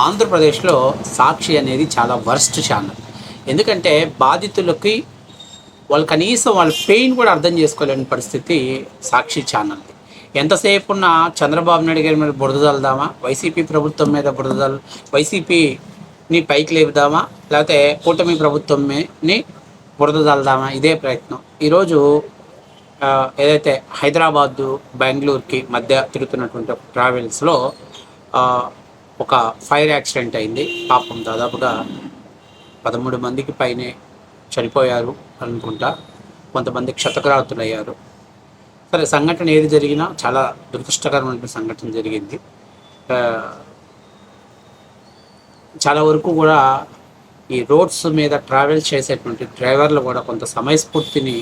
ఆంధ్రప్రదేశ్లో సాక్షి అనేది చాలా వర్స్ట్ ఛానల్. ఎందుకంటే బాధితులకి వాళ్ళు కనీసం వాళ్ళ పెయిన్ కూడా అర్థం చేసుకోలేని పరిస్థితి సాక్షి ఛానల్. ఎంతసేపు ఉన్న చంద్రబాబు నాయుడు గారి మీద బురద చల్లుదామా వైసీపీ ప్రభుత్వం మీద బురద చల్ వైసీపీని పైకి లేపుదామా? లేకపోతే కూటమి ప్రభుత్వంని బురద చల్దామా ఇదే ప్రయత్నం. ఈరోజు ఏదైతే హైదరాబాదు బెంగళూరుకి మధ్య తిరుగుతున్నటువంటి ట్రావెల్స్లో ఒక ఫైర్ యాక్సిడెంట్ అయింది. పాపం దాదాపుగా పదమూడు మందికి పైనే చనిపోయారు అనుకుంటా. కొంతమంది క్షతగ్రాతులయ్యారు సరే సంఘటన ఏది జరిగినా చాలా దురదృష్టకరమైన సంఘటన జరిగింది. చాలా వరకు కూడా ఈ రోడ్స్ మీద ట్రావెల్ చేసేటువంటి డ్రైవర్లు కూడా కొంత సమయస్ఫూర్తిని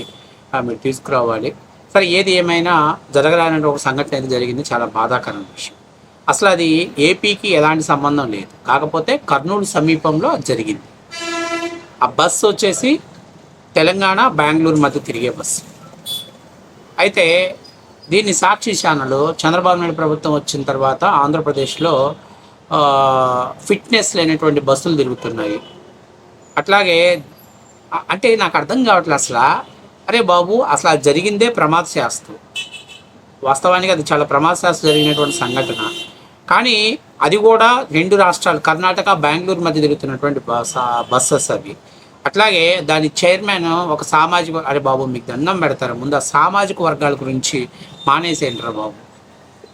మీరు తీసుకురావాలి. సరే ఏది ఏమైనా జరగరాని ఒక సంఘటన అయితే జరిగింది. చాలా బాధాకరమైన విషయం. అసలు అది ఏపీకి ఎలాంటి సంబంధం లేదు. కాకపోతే కర్నూలు సమీపంలో అది జరిగింది. ఆ బస్సు వచ్చేసి తెలంగాణ బెంగళూరు మధ్య తిరిగే బస్సు. అయితే దీన్ని సాక్షి ఛానల్ చంద్రబాబు నాయుడు ప్రభుత్వం వచ్చిన తర్వాత ఆంధ్రప్రదేశ్లో ఫిట్నెస్ లేనటువంటి బస్సులు తిరుగుతున్నాయి. అట్లాగే అంటే నాకు అర్థం కావట్లేదు అసలు. అరే బాబు అసలు అది జరిగిందే ప్రమాద శాస్త్రం వాస్తవానికి అది చాలా ప్రమాద శాస్త్రం జరిగినటువంటి సంఘటన. కానీ అది కూడా రెండు రాష్ట్రాలు కర్ణాటక బెంగళూరు మధ్య తిరుగుతున్నటువంటి బస్సెస్ అవి. అట్లాగే దాని చైర్మన్ ఒక సామాజిక అరే బాబు మీకు దండం పెడతారు? ముందు ఆ సామాజిక వర్గాల గురించి మానేసేంటారు బాబు.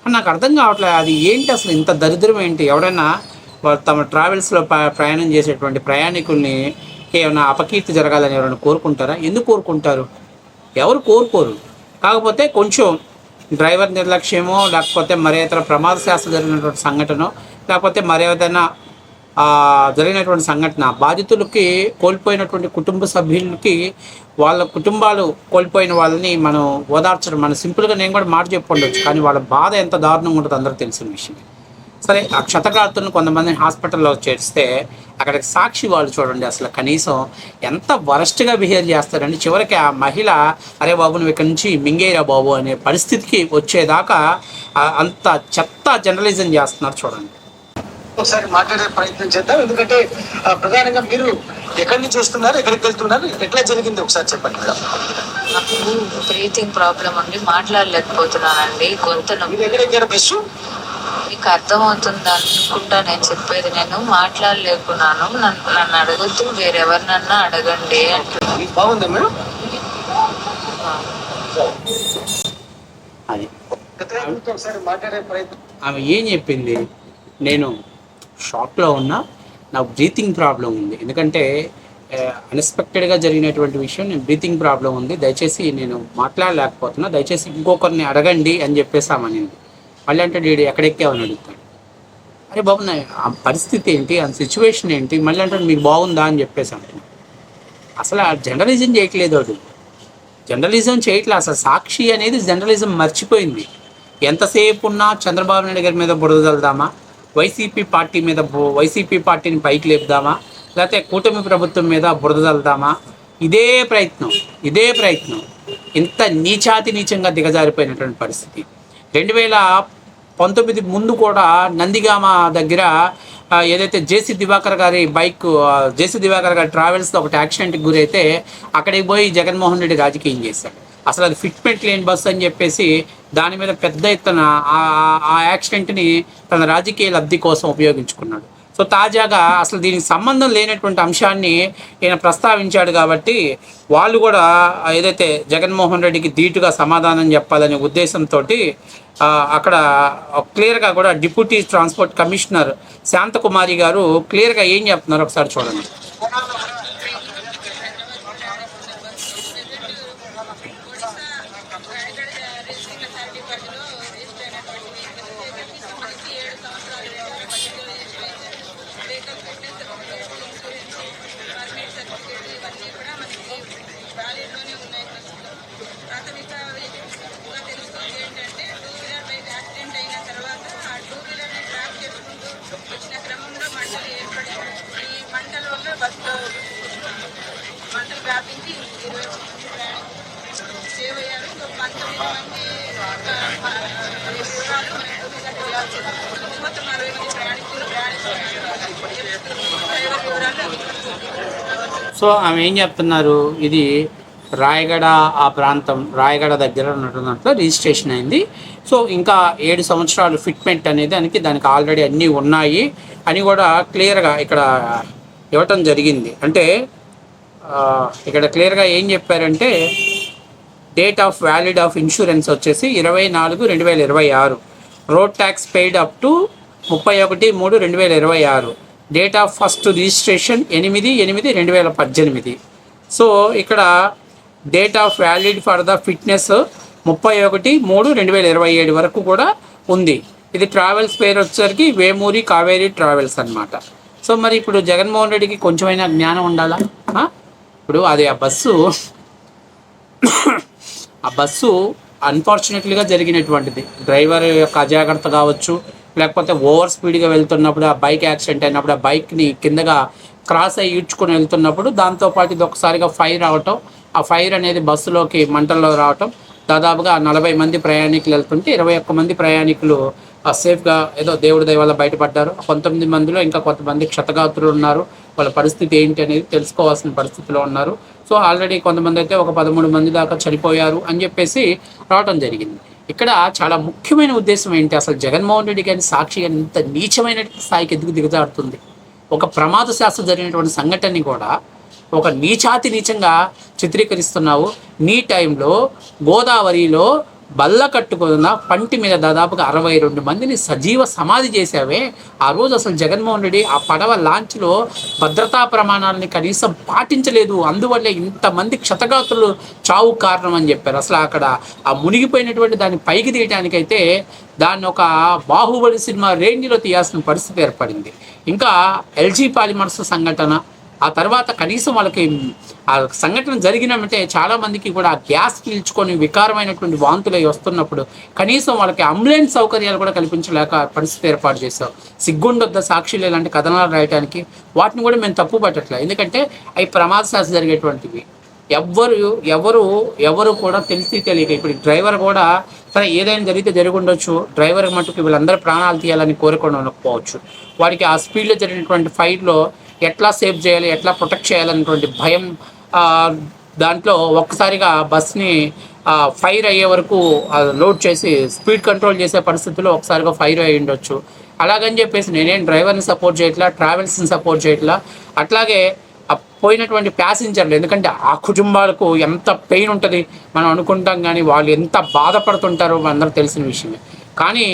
నాకు అర్థం కావట్లేదు అది ఏంటి అసలు ఇంత దరిద్రం ఏంటి? ఎవరైనా వాళ్ళు తమ ట్రావెల్స్లో ప్ర- ప్రయాణం చేసేటువంటి ప్రయాణికుల్ని ఏమైనా అపకీర్తి జరగాలని ఎవరైనా కోరుకుంటారా? ఎందుకు కోరుకుంటారు? ఎవరు కోరుకోరు? కాకపోతే కొంచెం డ్రైవర్ నిర్లక్ష్యమో లేకపోతే మరే ఇతర ప్రమాద శాస్త్ర జరిగినటువంటి సంఘటన లేకపోతే మరేదైనా జరిగినటువంటి సంఘటన బాధితులకి కోల్పోయినటువంటి కుటుంబ సభ్యులకి వాళ్ళ కుటుంబాలు కోల్పోయిన వాళ్ళని మనం ఓదార్చడం మనం సింపుల్గా నేను కూడా మాట చెప్పుండొచ్చు కానీ వాళ్ళ బాధ ఎంత దారుణంగా ఉంటుందో అందరూ తెలిసిన విషయం సరే ఆ క్షతగాతులను కొంతమందిని హాస్పిటల్లో చేర్స్తే అక్కడికి సాక్షి వాళ్ళు చూడండి అసలు కనీసం ఎంత వరస్ట్గా బిహేవ్ చేస్తారండి. చివరికి ఆ మహిళ అరే బాబు నువ్వు ఇక్కడ నుంచి మింగేరా బాబు అనే పరిస్థితికి వచ్చేదాకా అంత చెత్త జర్నలిజం చేస్తున్నారు చూడండి. ఒకసారి మాట్లాడే ప్రయత్నం చేద్దాం. ఎందుకంటే ప్రధానంగా మీరు ఎక్కడి నుంచి వస్తున్నారు ఎక్కడికి వెళ్తున్నారు ఎట్లా జరిగింది ఒకసారి చెప్పండి. మేడం నాకు బ్రీతింగ్ ప్రాబ్లం ఉండి మాట్లాడలేకపోతున్నానండి. గొంతు నొప్పి. దగ్గర ఎక్కడ బస్సు? మీకు అర్థమవుతుంది అనుకుంటా నేను చెప్పేది నేను మాట్లాడలేకున్నాను. నన్ను నన్ను అడగద్దు వేరెవరినన్నా అడగండి బాగుందా మేడం? అది. ఆమె ఏం చెప్పింది? నేను షాక్లో ఉన్నా నాకు బ్రీతింగ్ ప్రాబ్లం ఉంది. ఎందుకంటే అన్ఎక్స్పెక్టెడ్గా జరిగినటువంటి విషయం నేను బ్రీతింగ్ ప్రాబ్లం ఉంది. దయచేసి నేను మాట్లాడలేకపోతున్నా. దయచేసి ఇంకొకరిని అడగండి అని చెప్పేసి ఆమెనింది మళ్ళీ అంటే డీడీ ఎక్కడెక్కావని అడుగుతాడు అరే బాబు నా ఆ పరిస్థితి ఏంటి? ఆ సిచ్యువేషన్ ఏంటి? మళ్ళీ అంటే మీకు బాగుందా? అని చెప్పేసి అంటున్నాడు అసలు ఆ జర్నలిజం చేయట్లేదు వాడు జర్నలిజం చేయట్లేదు అసలు సాక్షి అనేది జర్నలిజం మర్చిపోయింది. ఎంతసేపు ఉన్నా చంద్రబాబు నాయుడు గారి మీద బురదలుదామా వైసీపీ పార్టీ మీద వైసీపీ పార్టీని పైకి లేపుదామా? లేకపోతే కూటమి ప్రభుత్వం మీద బురదలుదామా ఇదే ప్రయత్నం. ఇదే ప్రయత్నం. ఇంత నీచాతి నీచంగా దిగజారిపోయినటువంటి పరిస్థితి. రెండు వేల పంతొమ్మిది ముందు కూడా నందిగామ దగ్గర ఏదైతే జేసీ దివాకర్ గారి బైక్ జేసీ దివాకర్ గారి ట్రావెల్స్లో ఒకటి యాక్సిడెంట్కి గురైతే అక్కడికి పోయి జగన్మోహన్ రెడ్డి రాజకీయం చేశారు అసలు అది ఫిట్మెంట్ లేని బస్సు అని చెప్పేసి దాని మీద పెద్ద ఎత్తున ఆ- ఆ యాక్సిడెంట్ని తన రాజకీయ లబ్ధి కోసం ఉపయోగించుకున్నాడు. సో తాజాగా అసలు దీనికి సంబంధం లేనటువంటి అంశాన్ని ఈయన ప్రస్తావించాడు కాబట్టి వాళ్ళు కూడా ఏదైతే జగన్మోహన్ రెడ్డికి ధీటుగా సమాధానం చెప్పాలనే ఉద్దేశంతో అక్కడ క్లియర్గా కూడా డిప్యూటీ ట్రాన్స్పోర్ట్ కమిషనర్ శాంతకుమారి గారు క్లియర్గా ఏం చెప్తున్నారు ఒకసారి చూడండి. సో ఆమె ఏం చెప్తున్నారు? ఇది రాయగడ ఆ ప్రాంతం రాయగడ దగ్గర ఉన్నటువంటి రిజిస్ట్రేషన్ అయింది. సో ఇంకా ఏడు సంవత్సరాలు ఫిట్మెంట్ అనేది దానికి దానికి ఆల్రెడీ అన్నీ ఉన్నాయి అని కూడా క్లియర్గా ఇక్కడ ఇవ్వటం జరిగింది. అంటే ఇక్కడ క్లియర్గా ఏం చెప్పారంటే date of valid of insurance వచ్చేసి ఇరవై నాలుగు రెండు వేల ఇరవై ఆరు. Road tax paid up to ముప్పై ఒకటి మూడు రెండు వేల ఇరవై ఆరు. డేట్ ఆఫ్ ఫస్ట్ రిజిస్ట్రేషన్ ఎనిమిది ఎనిమిది రెండు వేల పద్దెనిమిది. సో ఇక్కడ date of valid for the fitness ముప్పై ఒకటి మూడు రెండు వేల ఇరవై ఏడు వరకు కూడా ఉంది. ఇది ట్రావెల్స్ పేరు వచ్చేసరికి వేమూరి కావేరి ట్రావెల్స్ అన్నమాట. సో మరి ఇప్పుడు జగన్మోహన్ రెడ్డికి కొంచెమైనా జ్ఞానం ఉండాలా? ఇప్పుడు అది ఆ బస్సు ఆ బస్సు అన్ఫార్చునేట్లీగా జరిగినటువంటిది. డ్రైవర్ యొక్క అజాగ్రత్త కావచ్చు లేకపోతే ఓవర్ స్పీడ్గా వెళ్తున్నప్పుడు ఆ బైక్ యాక్సిడెంట్ అయినప్పుడు ఆ బైక్ని కిందగా క్రాస్ అయ్యి ఈడ్చుకొని వెళ్తున్నప్పుడు దాంతోపాటు ఇది ఒకసారిగా ఫైర్ అవటం ఆ ఫైర్ అనేది బస్సులోకి మంటల్లో రావటం. దాదాపుగా నలభై మంది ప్రయాణికులు వెళ్తుంటే ఇరవై ఒక్క మంది ప్రయాణికులు ఆ సేఫ్గా ఏదో దేవుడి దయ వల్ల బయటపడ్డారు. పంతొమ్మిది మందిలో ఇంకా కొంతమంది క్షతగాత్రులు ఉన్నారు. వాళ్ళ పరిస్థితి ఏంటి అనేది తెలుసుకోవాల్సిన పరిస్థితిలో ఉన్నారు. సో ఆల్రెడీ కొంతమంది అయితే ఒక పదమూడు మంది దాకా చనిపోయారు అని చెప్పేసి రావడం జరిగింది. ఇక్కడ చాలా ముఖ్యమైన ఉద్దేశం ఏంటి? అసలు జగన్మోహన్ రెడ్డి గారిని సాక్షి గారిని ఇంత నీచమైన స్థాయికి ఎందుకు దిగజారుతుంది? ఒక ప్రమాద శాస్త్ర జరిగినటువంటి సంఘటనని కూడా ఒక నీచాతి నీచంగా చిత్రీకరిస్తున్నావు. నీ టైంలో గోదావరిలో బల్ల కట్టుకున్న పంటి మీద దాదాపుగా అరవై రెండు మందిని సజీవ సమాధి చేశావే. ఆ రోజు అసలు జగన్మోహన్ రెడ్డి ఆ పడవ లాంచ్లో భద్రతా ప్రమాణాలని కనీసం పాటించలేదు. అందువల్లే ఇంతమంది క్షతగాతులు చావు కారణం అని చెప్పారు. అసలు అక్కడ ఆ మునిగిపోయినటువంటి దాన్ని పైకి తీయడానికైతే దాన్ని ఒక బాహుబలి సినిమా రేంజ్లో తీయాల్సిన పరిస్థితి ఏర్పడింది. ఇంకా ఎల్జీ పాలిమర్స్ సంఘటన ఆ తర్వాత కనీసం వాళ్ళకి ఆ సంఘటన జరిగినమంటే చాలా మందికి కూడా ఆ గ్యాస్ పీల్చుకొని వికారమైనటువంటి వాంతులు వస్తున్నప్పుడు కనీసం వాళ్ళకి అంబులెన్స్ సౌకర్యాలు కూడా కల్పించలేక పరిస్థితి ఏర్పాటు చేశాం సిగ్గుండొద్ద సాక్షులు ఇలాంటి కథనాలు రాయడానికి వాటిని కూడా మేము తప్పు పట్టట్లేదు. ఎందుకంటే అవి ప్రమాద శాస్త్ర జరిగేటువంటివి. ఎవ్వరు ఎవరు ఎవరు కూడా తెలిసి తెలియక ఇప్పుడు డ్రైవర్ కూడా సరే ఏదైనా జరిగితే జరుగుండొచ్చు. డ్రైవర్ మటుకు వీళ్ళందరూ ప్రాణాలు తీయాలని కోరుకొని ఉండకపోవచ్చు వాడికి ఆ స్పీడ్లో జరిగినటువంటి ఫైట్లో ఎట్లా సేవ్ చేయాలి ఎట్లా ప్రొటెక్ట్ చేయాలన్నటువంటి భయం దాంట్లో ఒక్కసారిగా బస్ని ఫైర్ అయ్యే వరకు లోడ్ చేసి స్పీడ్ కంట్రోల్ చేసే పరిస్థితుల్లో ఒకసారిగా ఫైర్ అయ్యి ఉండొచ్చు. అలాగని చెప్పేసి నేనేం డ్రైవర్ని సపోర్ట్ చేయట్లా ట్రావెల్స్ని సపోర్ట్ చేయట్లా అట్లాగే పోయినటువంటి ప్యాసింజర్లు ఎందుకంటే ఆ కుటుంబాలకు ఎంత పెయిన్ ఉంటుంది మనం అనుకుంటాం కానీ వాళ్ళు ఎంత బాధపడుతుంటారో మనందరూ తెలిసిన విషయమే. కానీ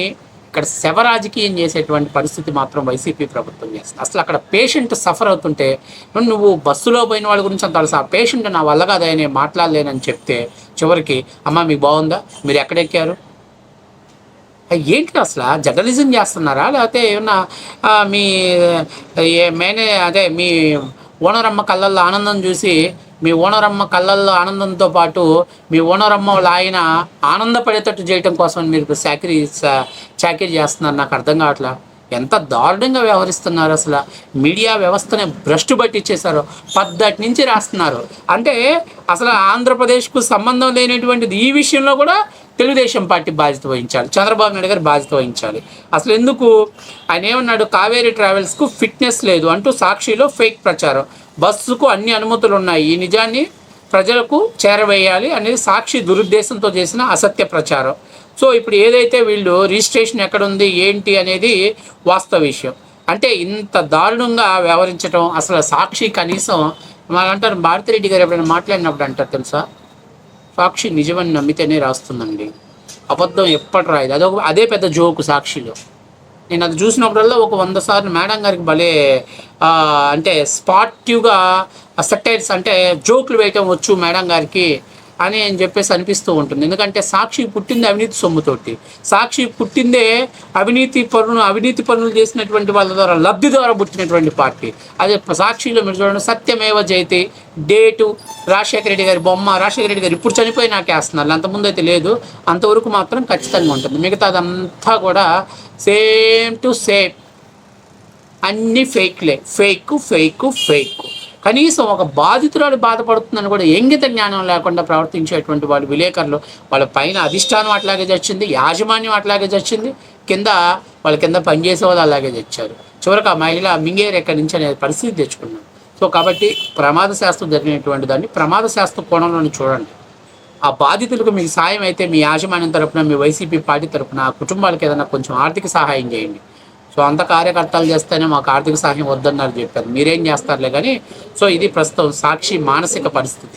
ఇక్కడ శవ రాజకీయం చేసేటువంటి పరిస్థితి మాత్రం వైసీపీ ప్రభుత్వం చేస్తుంది. అసలు అక్కడ పేషెంట్ సఫర్ అవుతుంటే నువ్వు బస్సులో పోయిన వాళ్ళ గురించి అంత తెలుసు ఆ పేషెంట్ నా వల్ల కాదా నేను మాట్లాడలేనని చెప్తే చివరికి అమ్మ మీకు బాగుందా? మీరు ఎక్కడెక్కారు? ఏంటి అసలు? జర్నలిజం చేస్తున్నారా? లేకపోతే ఏమన్నా మీ మేనే అదే మీ ఓనరమ్మ కళ్ళల్లో ఆనందం చూసి మీ ఓనరమ్మ కళ్ళల్లో ఆనందంతో పాటు మీ ఓనరమ్మ వాళ్ళ ఆయన ఆనందపడేటట్టు చేయటం కోసం మీరు చాకరీ చాకరీ చేస్తున్నారు. నాకు అర్థం కావట్లా? ఎంత దారుణంగా వ్యవహరిస్తున్నారు అసలు. మీడియా వ్యవస్థనే భ్రష్టు పట్టించేశారు. పద్ధతి నుంచి రాస్తున్నారు. అంటే అసలు ఆంధ్రప్రదేశ్కు సంబంధం లేనటువంటిది ఈ విషయంలో కూడా తెలుగుదేశం పార్టీ బాధ్యత వహించాలి. చంద్రబాబు నాయుడు గారు బాధ్యత వహించాలి. అసలు ఎందుకు? ఆయన ఏమన్నాడు? కావేరీ ట్రావెల్స్కు ఫిట్నెస్ లేదు అంటూ సాక్షిలో ఫేక్ ప్రచారం. బస్సుకు అన్ని అనుమతులు ఉన్నాయి ఈ నిజాన్ని ప్రజలకు చేరవేయాలి అనేది సాక్షి దురుద్దేశంతో చేసిన అసత్య ప్రచారం. సో ఇప్పుడు ఏదైతే వీళ్ళు రిజిస్ట్రేషన్ ఎక్కడ ఉంది ఏంటి అనేది వాస్తవ విషయం. అంటే ఇంత దారుణంగా వ్యవహరించడం అసలు సాక్షి కనీసం మన అంటారు భారతిరెడ్డి గారు ఎప్పుడైనా మాట్లాడినప్పుడు అంటారు తెలుసా? సాక్షి నిజమని నమ్మితేనే రాస్తుందండి. అబద్ధం ఎప్పటి రాయదు అదొక అదే పెద్ద జోకు సాక్షిలో. నేను అది చూసినప్పుడల్లా ఒక వంద సార్లు మేడం గారికి భలే అంటే స్పాటివ్గా సెటైర్స్ అంటే జోకులు వేయటం వచ్చు మేడం గారికి అని అని చెప్పేసి అనిపిస్తూ ఉంటుంది. ఎందుకంటే సాక్షి పుట్టింది అవినీతి సొమ్ముతోటి. సాక్షి పుట్టిందే అవినీతి పనులు అవినీతి పనులు చేసినటువంటి వాళ్ళ ద్వారా లబ్ధి ద్వారా పుట్టినటువంటి పార్టీ. అదే సాక్షిలో మీరు చూడండి సత్యమేవ జయతి డేటు రాజశేఖర రెడ్డి గారి బొమ్మ రాజశేఖర రెడ్డి గారు ఇప్పుడు చనిపోయి నాకేస్తున్నారు అంతకుముందు అయితే లేదు అంతవరకు మాత్రం ఖచ్చితంగా ఉంటుంది. మిగతాదంతా కూడా సేమ్ టు సేమ్ అన్ని ఫేక్లే ఫేక్ ఫేక్ ఫేక్ కనీసం ఒక బాధితురాలు బాధపడుతుందని కూడా ఎంగిత జ్ఞానం లేకుండా ప్రవర్తించేటువంటి వాళ్ళు విలేకరులు వాళ్ళ పైన అధిష్టానం అట్లాగే చచ్చింది యాజమాన్యం అట్లాగే చచ్చింది కింద వాళ్ళ కింద పనిచేసే వాళ్ళు అలాగే తెచ్చారు. చివరికి ఆ మహిళ మింగేరు ఎక్కడి నుంచి అనే పరిస్థితి తెచ్చుకున్నాం. సో కాబట్టి ప్రమాద శాస్త్రం జరిగినటువంటి దాన్ని ప్రమాద శాస్త్ర కోణంలో చూడండి. ఆ బాధితులకు మీకు సాయం అయితే మీ యాజమాన్యం తరపున మీ వైసీపీ పార్టీ తరపున ఆ కుటుంబాలకు ఏదైనా కొంచెం ఆర్థిక సహాయం చేయండి. సో అంత కార్యకర్తలు చేస్తేనే మాకు ఆర్థిక సహాయం వద్దన్నారు చెప్పారు. మీరేం చేస్తారులే కానీ సో ఇది ప్రస్తుతం సాక్షి మానసిక పరిస్థితి.